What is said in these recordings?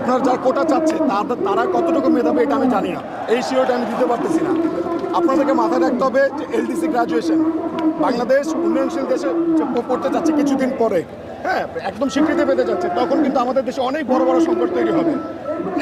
আপনার যার কোটা চাচ্ছে, তারা কতটুকু মেধাবে এটা আমি জানি না। এই শিওরটা আমি দিতে পারতেছি না। আপনাদেরকে মাথায় রাখতে হবে যে এলডিসি গ্রাজুয়েশন, বাংলাদেশ উন্নয়নশীল দেশে পড়তে যাচ্ছে কিছুদিন পরে হ্যাঁ একদম স্বীকৃতি পেতে যাচ্ছে তখন কিন্তু আমাদের দেশে অনেক বড় বড় সংকট তৈরি হবে।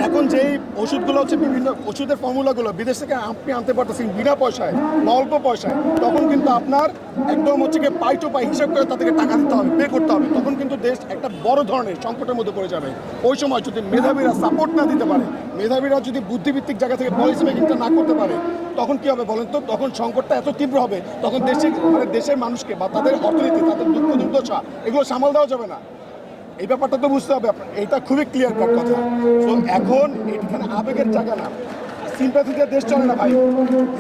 এখন যেই ওষুধগুলো হচ্ছে বিভিন্ন ওষুধের ফর্মুলাগুলো বিদেশ থেকে আপনি আনতে পারতেছেন বিনা পয়সায় বা অল্প পয়সায়, তখন কিন্তু আপনার একদম হচ্ছে গিয়ে পাই টু পাই হিসাব করে তাদেরকে টাকা দিতে হবে পে করতে হবে। তখন কিন্তু দেশ একটা বড় ধরনের সংকটের মধ্যে পড়ে যাবে। ওই সময় যদি মেধাবীরা সাপোর্ট না দিতে পারে, মেধাবীরা যদি বুদ্ধিভিত্তিক জায়গা থেকে পলিসি মেকিংটা না করতে পারে, তখন কি হবে বলেন তো? তখন সংকটটা এত তীব্র হবে, তখন দেশের মানে দেশের মানুষকে বা তাদের অর্থনীতি, তাদের দুঃখ দুর্দশা, এগুলো সামাল দেওয়া যাবে না। এই ব্যাপারটা তো বুঝতে হবে। এটা খুবই ক্লিয়ার কাট কথা। তো এখন এখানে আবেগের জায়গা না। সিম্প্যাথি দিয়ে দেশ চলে না ভাই।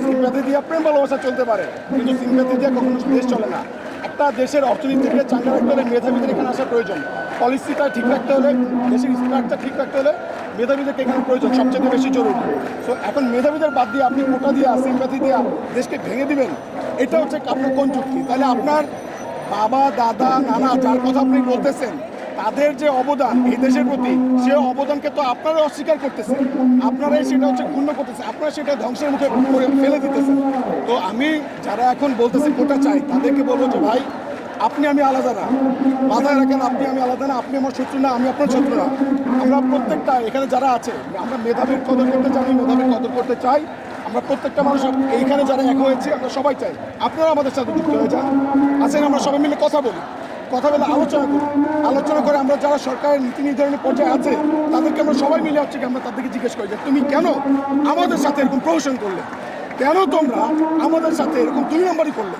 সিম্প্যাথি দিয়ে প্রেম ভালোবাসা চলতে পারে। কিন্তু সিম্প্যাথি দিয়ে কখনো দেশ চলে না। একটা দেশের অর্থনীতিকে চাঙ্গা রাখতে হলে মেধাবীদের এখানে আসা প্রয়োজন। পলিসিটা ঠিক রাখতে হলে, দেশের স্ট্রাকচার ঠিক রাখতে হলে মেধাবীদেরকে এখানে প্রয়োজন সবচেয়ে বেশি জরুরি। তো এখন মেধাবীদের বাদ দিয়ে আপনি কোটা দিয়ে সিম্প্যাথি দিয়ে দেশকে ভেঙে দিবেন, এটা হচ্ছে আপনার কোন চুক্তি? তাহলে আপনার বাবা, দাদা, নানা, যার কথা আপনি বলতেছেন তাদের যে অবদান এই দেশের প্রতি, সে অবদানকে তো আপনারা অস্বীকার করতেছেন। আপনারাই সেটা হচ্ছে ক্ষুণ্ণ করতেছেন। আপনারা সেটা ধ্বংসের মুখে ফেলে দিতেছেন। তো আমি যারা এখন বলতেছে কোটা চাই, তাদেরকে বলব যে, ভাই, আপনি আমি আলাদা না। মাথায় রাখেন, আপনি আমি আলাদা না। আপনি আমার শত্রু না, আমি আপনার শত্রু না। আমরা প্রত্যেকটা, এখানে যারা আছে, আমরা মেধাবীর কদর করতে চাই, মেধাবীর কদর করতে চাই। আমরা প্রত্যেকটা মানুষ এইখানে যারা এক হয়েছে, আমরা সবাই চাই। আপনারা আমাদের সাথে যুক্ত হয়ে যান। আসেন আমরা সবাই মিলে কথা বলি। কথা বলে আলোচনা করি। আলোচনা আমরা যারা সরকারের নীতি নির্ধারণের পর্যায়ে আছে, তাদেরকে আমরা সবাই মিলে হচ্ছে আমরা তাদেরকে জিজ্ঞেস করি যে তুমি কেন আমাদের সাথে এরকম প্রহসন করলে? কেন তোমরা আমাদের সাথে এরকম দুই নম্বরই করলে?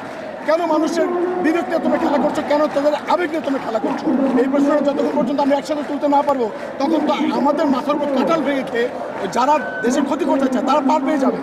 কেন মানুষের বিবেক নিয়ে তুমি খেলা করছ? কেন তাদের আবেগ নিয়ে তুমি খেলা করছ? এই প্রশ্নটা যতক্ষণ পর্যন্ত আমরা একসাথে তুলতে না পারব তখন তো আমাদের মাথার উপর কাটাল ভেঙে খেয়ে যারা দেশের ক্ষতি করতে চায়, তারা পার পেয়ে যাবে।